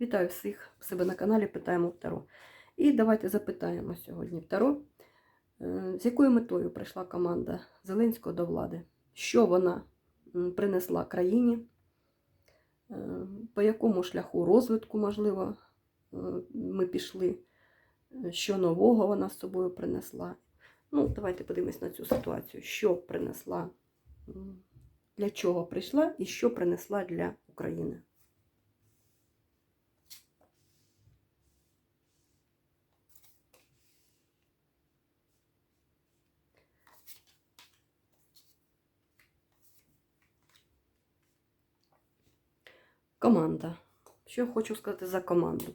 Вітаю всіх в себе на каналі Питаємо Таро. І давайте запитаємо сьогодні Таро, е, з якою метою прийшла команда Зеленського до влади, що вона принесла країні, е, по якому шляху розвитку, можливо, е, ми пішли, що нового вона з собою принесла. Ну, давайте подивимось на цю ситуацію, що принесла, для чого прийшла і що принесла для України. Команда. Що я хочу сказати за команду?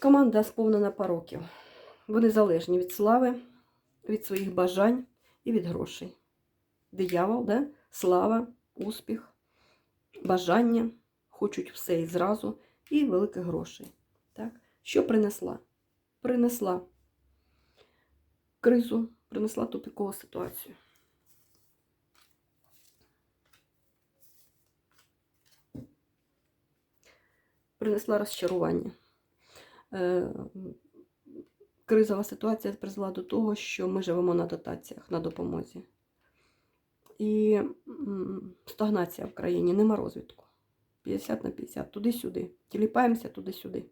Команда сповнена пороків. Вони залежні від слави, від своїх бажань і від грошей. Диявол, да? слава, успіх, бажання, хочуть все і зразу, і великих грошей. Так? Що принесла? Принесла кризу, принесла тупікову ситуацію. Принесла розчарування. Е, Кризова ситуація призвела до того, що ми живемо на дотаціях, на допомозі. І стагнація в країні, нема розвитку. 50 на 50, туди-сюди. Тіліпаємося туди-сюди.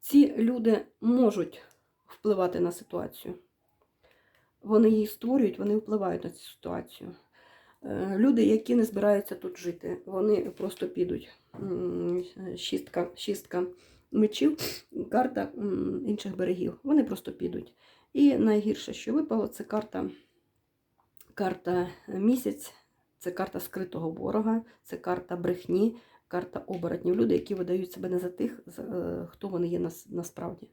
Ці люди можуть впливати на ситуацію. Вони її створюють, вони впливають на цю ситуацію. Е, Люди, які не збираються тут жити, вони просто підуть. Шістка, шістка мечів, карта інших берегів. Вони просто підуть. І найгірше, що випало, це карта, карта місяць, це карта скритого ворога, це карта брехні, карта оборотнів. Люди, які видають себе не за тих, е, хто вони є нас, насправді.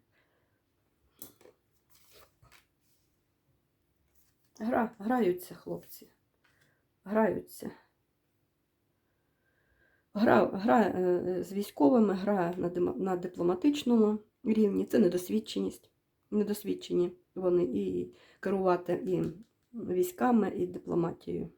Гра, граються хлопці. Граються. Гра, гра е, з військовими, гра на, на дипломатичному рівні. Це недосвідченість. Недосвідчені вони і керувати і військами, і дипломатією.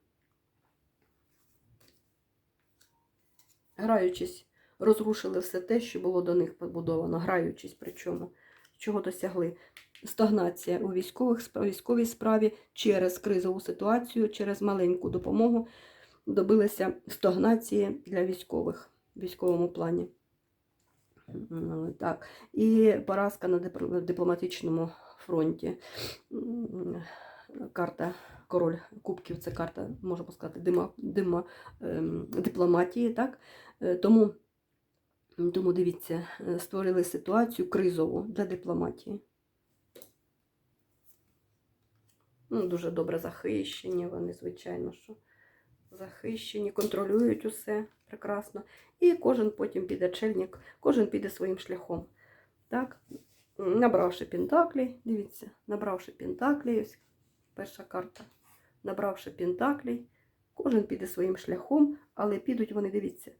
Граючись, розрушили все те, що було до них побудовано, граючись причому, чого досягли стагнація у військових, військовій справі через кризову ситуацію, через маленьку допомогу добилися стагнації для військових в військовому плані. Так. І поразка на дипломатичному фронті. Карта король кубків це карта, можемо сказати, дима, дима, ем, дипломатії. Так? Е, Тому, тому дивіться, е, створили ситуацію кризову для дипломатії. Ну, дуже добре захищені вони, звичайно, що захищені, контролюють усе прекрасно. І кожен потім піде чельник, кожен піде своїм шляхом. Так? Набравши пентаклі, дивіться, набравши пентаклі, ось перша карта. Набравши пентаклі, кожен піде своїм шляхом, але підуть вони, дивіться,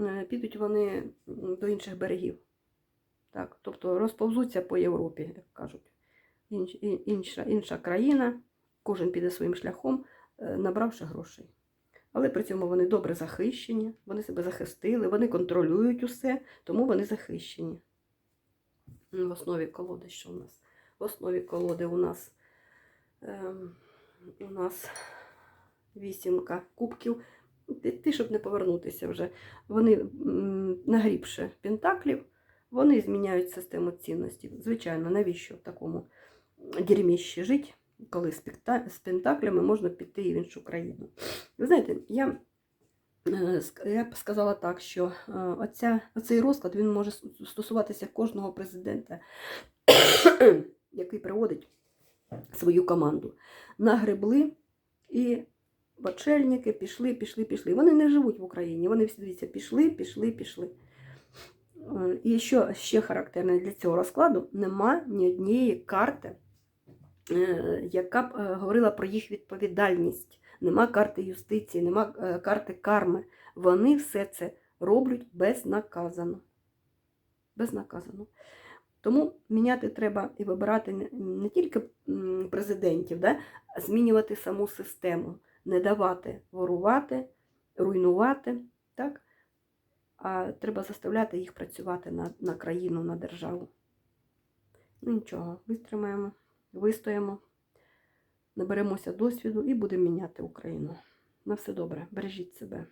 е, підуть вони до інших берегів. Так, тобто розповзуться по Європі, як кажуть інша, інша країна, кожен піде своїм шляхом, е, набравши грошей. Але при цьому вони добре захищені, вони себе захистили, вони контролюють усе, тому вони захищені. В основі колоди, що у нас? В основі колоди у нас, ем, у нас вісімка кубків. Ти, щоб не повернутися вже. Вони, м, нагрібши пентаклів, вони зміняють систему цінностей. Звичайно, навіщо в такому дерьміще жити, коли з, пентаклями можна піти і в іншу країну. Ви знаєте, я, е, я б сказала так, що е, оця, оцей розклад він може стосуватися кожного президента, який приводить свою команду. Нагребли і бочельники пішли, пішли, пішли. Вони не живуть в Україні, вони всі дивіться, пішли, пішли, пішли. Е, І що ще характерне для цього розкладу, нема ні однієї карти, яка б е, говорила про їх відповідальність. Нема карти юстиції, нема е, карти карми. Вони все це роблять безнаказано. Безнаказано. Тому міняти треба і вибирати не тільки президентів, да, а змінювати саму систему, не давати ворувати, руйнувати, так? а треба заставляти їх працювати на, на країну, на державу. Ну нічого, витримаємо, вистоїмо, наберемося досвіду і будемо міняти Україну. На все добре, бережіть себе.